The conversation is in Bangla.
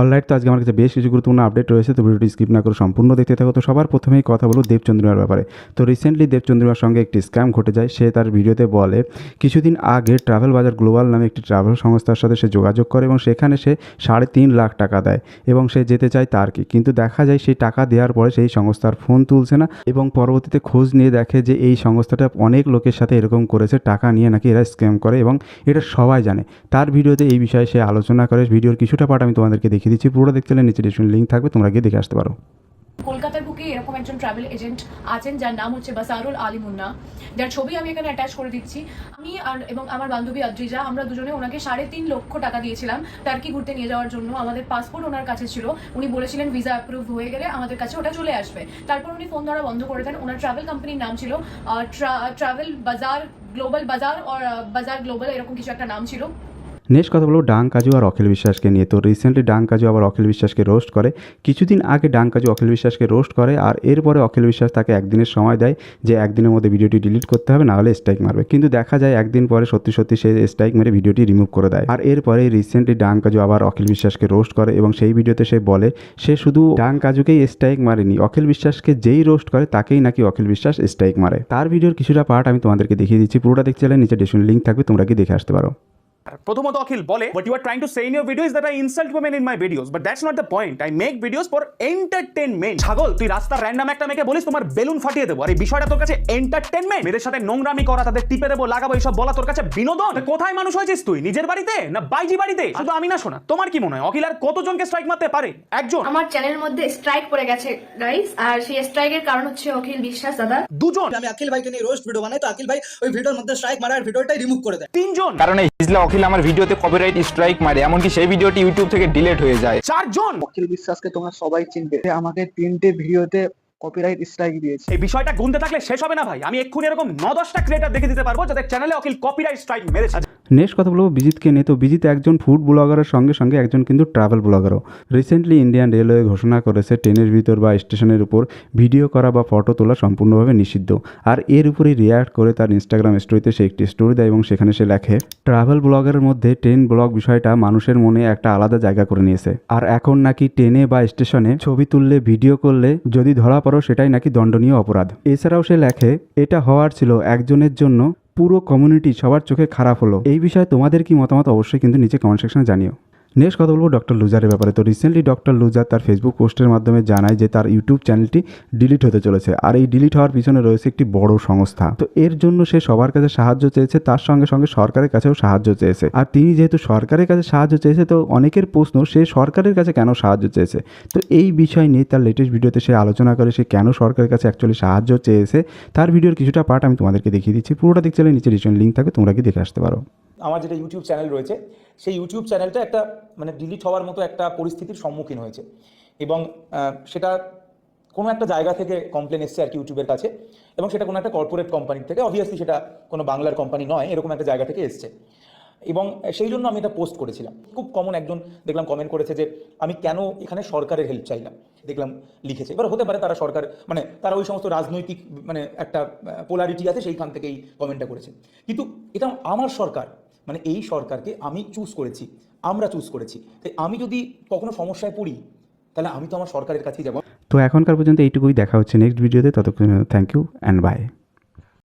অলরাইট তো আজকে আমার কাছে বেশ কিছু গুরুত্বপূর্ণ আপডেট রয়েছে, তো ভিডিওটি স্কিপ না করে সম্পূর্ণ দেখতে থাকো। তো সবার প্রথমেই কথা বলো দেবচন্দ্রিমার ব্যাপারে। তো রিসেন্টলি দেবচন্দ্রিমার সঙ্গে একটি স্ক্যাম ঘটে যায়, সে তার ভিডিওতে বলে, কিছুদিন আগে ট্রাভেল বাজার গ্লোবাল নামে একটি ট্রাভেল সংস্থার সাথে সে যোগাযোগ করে এবং সেখানে সে সাড়ে তিন লাখ টাকা দেয় এবং সে যেতে চায় তার কি? কিন্তু দেখা যায় সেই টাকা দেওয়ার পরে সেই সংস্থার ফোন তুলছে না এবং পরবর্তীতে খোঁজ নিয়ে দেখে যে এই সংস্থাটা অনেক লোকের সাথে এরকম করেছে, টাকা নিয়ে নাকি এরা স্ক্যাম করে এবং এটা সবাই জানে। তার ভিডিওতে এই বিষয়ে সে আলোচনা করে, ভিডিওর কিছুটা পার্ট আমি তোমাদেরকে দেখিয়ে দিচ্ছি, পুরোটা দেখতে হলে নিচে ডিসক্রিপশন লিঙ্ক থাকবে, তোমরা গিয়ে দেখে আসতে পারো। কলকাতার বুকে এরকম একজন ট্রাভেল এজেন্ট আছেন, যার নাম হচ্ছে বাসারুল আলী মুন্না। যার ছবি আমি এখানে অ্যাটাচ করে দিচ্ছি। আমি আর এবং আমার বান্ধবী আদ্রিজা, আমরা দুজনে ওনাকে সাড়ে তিন লক্ষ টাকা দিয়েছিলাম টার্কি ঘুরতে নিয়ে যাওয়ার জন্য। আমাদের পাসপোর্ট ওনার কাছে ছিল। উনি বলেছিলেন ভিসা অ্যাপ্রুভ হয়ে গেলে আমাদের কাছে ওটা চলে আসবে। তারপর উনি ফোন ধরা বন্ধ করে দেন। ওনার ট্রাভেল কোম্পানির নাম ছিল ট্রাভেল বাজার গ্লোবাল বাজার আর বাজার গ্লোবাল এরকম কিছু একটা নাম ছিল। নেক্সট কথা বলব ডাং কাজু আর অখিল বিশ্বাসকে নিয়ে। তো রিসেন্টলি ডাং কাজু আবার অখিল বিশ্বাসকে রোস্ট করে। কিছুদিন আগে ডাং কাজু অখিল বিশ্বাসকে রোস্ট করে আর এরপরে অখিল বিশ্বাস তাকে একদিনের সময় দেয় যে একদিনের মধ্যে ভিডিওটি ডিলিট করতে হবে, নাহলে স্ট্রাইক মারবে। কিন্তু দেখা যায় একদিন পরে সত্যি সত্যি সে স্ট্রাইক মেরে ভিডিওটি রিমুভ করে দেয়। আর এরপরে রিসেন্টলি ডাং কাজু আবার অখিল বিশ্বাসকে রোস্ট করে এবং সেই ভিডিওতে সে বলে, সে শুধু ডাং কাজুকেই স্ট্রাইক মারেনি, অখিল বিশ্বাসকে যেই রোস্ট করে তাকেই নাকি অখিল বিশ্বাস স্ট্রাইক মারে। তার ভিডিওর কিছুটা পার্ট আমি তোমাদেরকে দেখিয়ে দিচ্ছি। পুরোটা দেখতে চাইলে নিচে ডিসক্রিপশন লিঙ্ক থাকবে, তোমরা কি দেখে আসতে পারো। প্রথমত অখিল বলে you are trying to say in your video is that I insult women in my videos but that's not the point. I make videos for entertainment. ছাগল তুই রাস্তার র্যান্ডম একটা মেয়েকে বলিস তোমার বেলুন ফাটিয়ে দেবো আর এই বিষয়টা তোর কাছে এন্টারটেনমেন্ট মেয়েদের সাথে নোংরামি করা তাদের টিপে দেবো লাগাবো এইসব বলা তোর কাছে বিনোদন? কোথায় মানুষ হয়েছিস তুই? নিজের বাড়িতে? না বাইজি বাড়িতে? শুধু আমি না শোনা তোমার কি মনে হয়? অখিল আর কতজনকে স্ট্রাইক মারতে পারে? একজন। আমার চ্যানেলের মধ্যে স্ট্রাইক পড়ে গেছে গাইস আর সেই স্ট্রাইকের কারণ হচ্ছে অখিল বিশ্বাস দাদা। দুজন। আমি আকিল ভাইকে নিয়ে রোস্ট ভিডিও বানাই তো আকিল ভাই ওই ভিডিওর মধ্যে স্ট্রাইক মারার ভিডিওটাই রিমুভ করে দেয়। তিনজন। কারণ এই হিজলা অখিল আমার ভিডিওতে কপিরাইট স্ট্রাইক মারে এমনকি সেই ভিডিওটি ইউটিউব থেকে ডিলিট হয়ে যায়। চারজন! অখিল বিশ্বাসকে তোমরা সবাই চিনবে আমাকে তিনটে ভিডিওতে কপিরাইট স্ট্রাইক দিয়েছে। এই বিষয়টা গুনতে থাকলে শেষ হবে না ভাই। আমি এক্ষুনি এরকম ন দশটা ক্রিয়েটার দেখে দিতে পারব যাদের চ্যানেলে অখিল কপিরাইট স্ট্রাইক মেরেছে। নেক্সট কথা বলব বিজিতকে নিয়ে। তো বিজিত একজন ফুড ব্লগারের সঙ্গে সঙ্গে একজন কিন্তু ট্রাভেল ব্লগারও রিসেন্টলি ইন্ডিয়ান রেলওয়ে ঘোষণা করেছে ট্রেনের ভিতর বা স্টেশনের উপর ভিডিও করা বা ফটো তোলা সম্পূর্ণভাবে নিষিদ্ধ। আর এর উপরে রিয়াক্ট করে তার ইনস্টাগ্রাম স্টোরিতে সে একটি স্টোরি দেয় এবং সেখানে সে লেখে ট্রাভেল ব্লগারের মধ্যে ট্রেন ব্লগ বিষয়টা মানুষের মনে একটা আলাদা জায়গা করে নিয়েছে। আর এখন নাকি ট্রেনে বা স্টেশনে ছবি তুললে ভিডিও করলে যদি ধরা পড়ো সেটাই নাকি দণ্ডনীয় অপরাধ। এছাড়াও সে লেখে, এটা হওয়ার ছিল একজনের জন্য পুরো কমিউনিটি সবার চোখে খারাপ হলো। এই বিষয়ে তোমাদের কি মতামত? অবশ্যই কিন্তু নিচে কমেন্ট সেকশনে জানিও। নেক্সট কথা বলব ডক্টর লুজারের ব্যাপারে। তো রিসেন্টলি ডক্টর লুজার তার ফেসবুক পোস্টের মাধ্যমে জানায় যে তার ইউটিউব চ্যানেলটি ডিলিট হতে চলেছে। আর এই ডিলিট হওয়ার পিছনে রয়েছে একটি বড় সংস্থা। তো এর জন্য সে সবার কাছে সাহায্য চেয়েছে, তার সঙ্গে সঙ্গে সরকারের কাছেও সাহায্য চেয়েছে। আর তিনি যেহেতু সরকারের কাছে সাহায্য চেয়েছে, তো অনেকের প্রশ্ন, সে সরকারের কাছে কেন সাহায্য চেয়েছে? তো এই বিষয় নিয়ে তার লেটেস্ট ভিডিওতে সে আলোচনা করে সে কেন সরকারের কাছে অ্যাকচুয়ালি সাহায্য চেয়েছে। তার ভিডিওর কিছুটা পার্ট আমি তোমাদেরকে দেখিয়ে দিচ্ছি। পুরোটা দেখতে নিচে রিসেন্ট লিঙ্ক থাকে তোমরা কি দেখে আসতে পারো। আমার যেটা ইউটিউব চ্যানেল রয়েছে, সেই ইউটিউব চ্যানেলটা একটা মানে ডিলিট হওয়ার মতো একটা পরিস্থিতির সম্মুখীন হয়েছে। এবং সেটা কোনো একটা জায়গা থেকে কমপ্লেন এসছে আর কি ইউটিউবের কাছে, এবং সেটা কোনো একটা কর্পোরেট কোম্পানি থেকে অবভিয়াসলি সেটা কোনো বাংলার কোম্পানি নয়, এরকম একটা জায়গা থেকে এসছে। এবং সেই জন্য আমি এটা পোস্ট করেছিলাম। খুব কমন একজন দেখলাম কমেন্ট করেছে যে, আমি কেন এখানে সরকারের হেল্প চাইলাম দেখলাম, লিখেছে। এবার হতে পারে তারা সরকার মানে তারা ওই সমস্ত রাজনৈতিক মানে একটা পোলারিটি আছে সেইখান থেকেই কমেন্টটা করেছে। কিন্তু এটা আমার সরকার মানে এই সরকারকে আমি চুজ করেছি, আমরা চুজ করেছি। তাই আমি যদি কখনো সমস্যায় পড়ি, তাহলে আমি তো আমার সরকারের কাছেই যাব। তো এখনকার পর্যন্ত এইটুকুই দেখা হচ্ছে নেক্সট ভিডিওতে ততক্ষণ থ্যাংক ইউ অ্যান্ড বাই